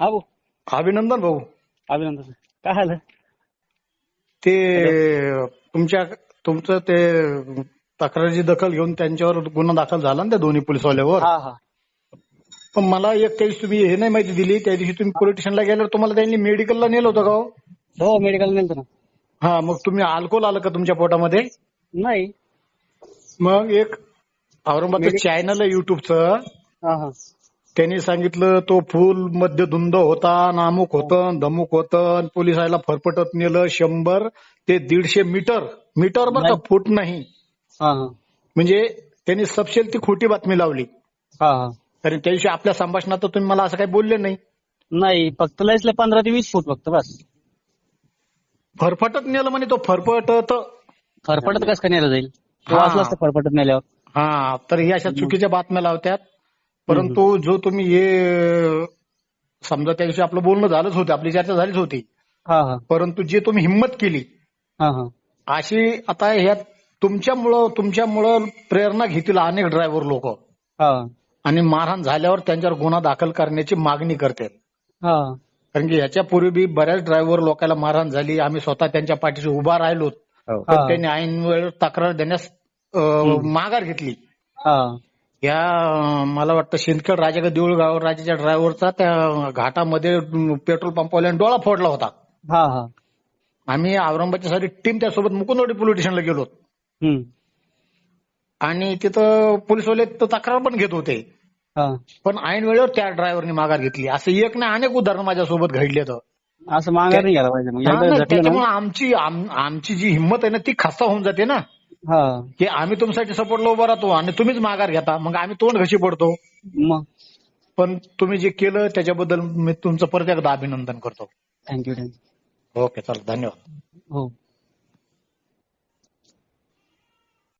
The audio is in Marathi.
हा भाऊ. अभिनंदन भाऊ. अभिनंदन. काय झालं? ते तुमच्या तुमचं ते तक्रारीची दखल घेऊन त्यांच्यावर गुन्हा दाखल झाला ना त्या दोन्ही पोलिसवाल्यावर? हा हा. पण मला एक दिवशी तुम्ही हे नाही माहिती दिली त्या दिवशी तुम्ही पोलीस स्टेशनला गेल्यावर तुम्हाला त्यांनी मेडिकलला नेलं होतं का हो? हो मेडिकल नेलतो ना. हा मग तुम्ही अल्कोहोल आलं का तुमच्या पोटामध्ये? नाही. मग एक Medical- चॅनल आहे युट्यूबचं हा हा. त्यांनी सांगितलं तो फुल मध्य धुंद होता नामुक होतं धमुक होतं पोलिसाला फरफटत नेलं शंभर ते दीडशे मीटर. मीटर बरं का नाही. फूट नाही. म्हणजे त्यांनी सबशेल ती खोटी बातमी लावली. कारण त्या दिवशी आपल्या संभाषणात तुम्ही मला असं काही बोलले नाही. नाही फक्त लयसले पंधरा ते वीस फूट फक्त बस. फरफटत नेलं म्हणे तो फरफटत. फरफटत कस का नेलं जाईल? फरफटत नेल्यावर. हा तर ही अशा चुकीच्या बातम्या लावतात. परंतु जो तुम्ही हे समजा त्या दिवशी आपलं बोलणं झालंच होतं आपली चर्चा झालीच होती. हा हा. परंतु जी तुम्ही हिंमत केली हा हा. अशी आता ह्या तुमच्यामुळं तुमच्यामुळं प्रेरणा घेतील अनेक ड्रायव्हर लोक. हा. आणि मारहाण झाल्यावर त्यांच्यावर गुन्हा दाखल करण्याची मागणी करतात. हा. कारण की ह्याच्यापूर्वी बी बऱ्याच ड्रायव्हर लोकांना मारहाण झाली आम्ही स्वतः त्यांच्या पाठीशी उभा राहिलो हा. त्यांनी ऐन वेळ तक्रार देण्यास माघार घेतली. या मला वाटतं शिंदखेड राजागड देऊळगाव राजाच्या ड्रायव्हरचा त्या घाटामध्ये पेट्रोल पंपवाल्याने डोळा फोडला होता. हा हा. आम्ही औरंगाबादची सारी टीम त्यासोबत मुकुंदवाडी पोलीस स्टेशनला गेलो आणि तिथं पोलीसवाले तर तक्रार पण घेत होते. पण ऐन वेळेवर त्या ड्रायव्हरने माघार घेतली. असं एक नाही अनेक उदाहरणं माझ्यासोबत घडले तर असं माघार नाही घ्यायला पाहिजे त्याच्यामुळे आमची आम- आमची जी हिंमत आहे ना ती खस्ता होऊन जाते ना. की आम्ही तुमच्यासाठी सपोर्टला उभा राहतो आणि तुम्हीच माघार घेता. मग आम्ही तोंड घशी पडतो मग? पण तुम्ही जे केलं त्याच्याबद्दल मी तुमचं परत एकदा अभिनंदन करतो. थँक्यू थँक्यू ओके चला धन्यवाद. हो.